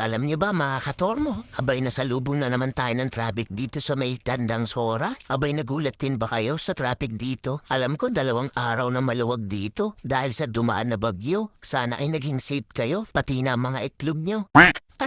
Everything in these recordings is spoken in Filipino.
alam niyo ba mga katormo, abay nasalubong na naman tayo ng traffic dito sa may tandang Sora. Abay nagulat din ba kayo sa traffic dito? Alam ko dalawang araw na maluwag dito dahil sa dumaan na bagyo. Sana ay naging safe kayo, pati na mga itlog niyo.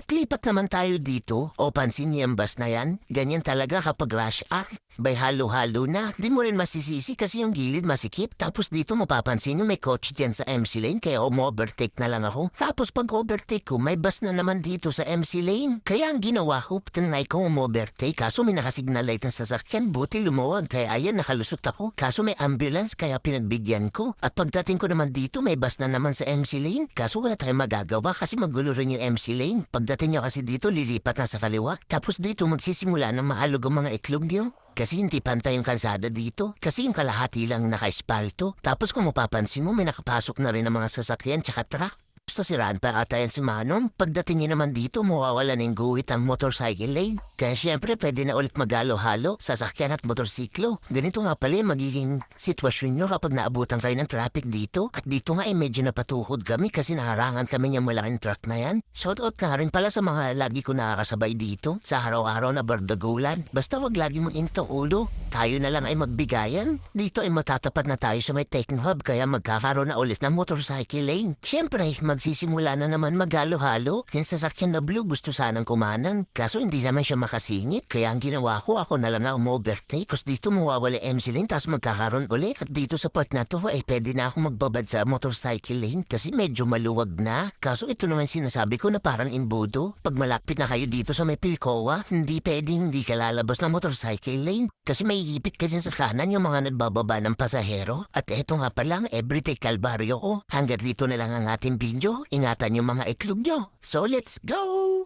At lipat naman tayo dito. O pansin niyo ang bus na yan? Ganyan talaga kapag rush hour. Bay halo-halo na. Di mo rin masisisi kasi yung gilid masikip. Tapos dito mapapansin yung may coach dyan sa MC Lane kaya umo-overtake na lang ako. Tapos pag overtake ko, may bus na naman dito sa MC Lane. Kaya ang ginawa ko, tinry ko umo-overtake. Kaso may nakasignal light ng sasakyan. Buti lumuwag. Kaya ayan, nakalusot ako. Kaso may ambulance kaya pinagbigyan ko. At pagdating ko naman dito, may bus na naman sa MC Lane. Kaso wala tayong magagawa kasi magulo rin yung MC Lane. Pagdating nyo kasi dito, lilipat na sa kaliwa. Tapos dito magsisimula ng maalog ang mga itlog nyo. Kasi hindi pantay yung kalsada dito. Kasi yung kalahati lang naka-espalto. Tapos kung mapapansin mo, may nakapasok na rin ang mga sasakyan tsaka truck. Gusto siraan pa ata yan si Manong. Pagdating niya naman dito, mawawala ng guhit ang motorcycle lane. Kaya syempre, pwede na ulit magalo-halo, sasakyan at motorsiklo. Ganito nga pala yung magiging sitwasyon nyo kapag naabutan kayo ng traffic dito. At dito nga ay medyo napatuhod kami kasi naharangan kami ng malaking truck na yan. Shoutout nga rin pala sa mga lagi ko nakakasabay dito sa araw-araw na bardagulan. Basta wag lagi mong init ulo. Tayo na lang ay magbigayan. Dito ay matatapat na tayo sa may Techno Hub kaya magkakaroon na ulit ng motorcycle lane. Siyempre, magsisimula na naman magalo-halo. Yung sasakyan na blue gusto sanang kumanan. Kaso hindi naman siya makasingit. Kaya ang ginawa ko, ako na lang na umovertake. Kasi dito mawawala MC lane tapos magkakaroon ulit. At dito sa part na to ay pwede na ako magbabad sa motorcycle lane kasi medyo maluwag na. Kaso ito naman sinasabi ko na parang imbudo. Pag malapit na kayo dito sa may Pilcoa, hindi pwedeng hindi ka lalabas ng motorcycle lane. Kasi may ipit ka dyan sa kanan yung mga nagbababa ng pasahero. At eto nga pala ang everyday kalbaryo ko. Hanggang dito na lang ang ating video. Ingatan yung mga iklog nyo. So let's go!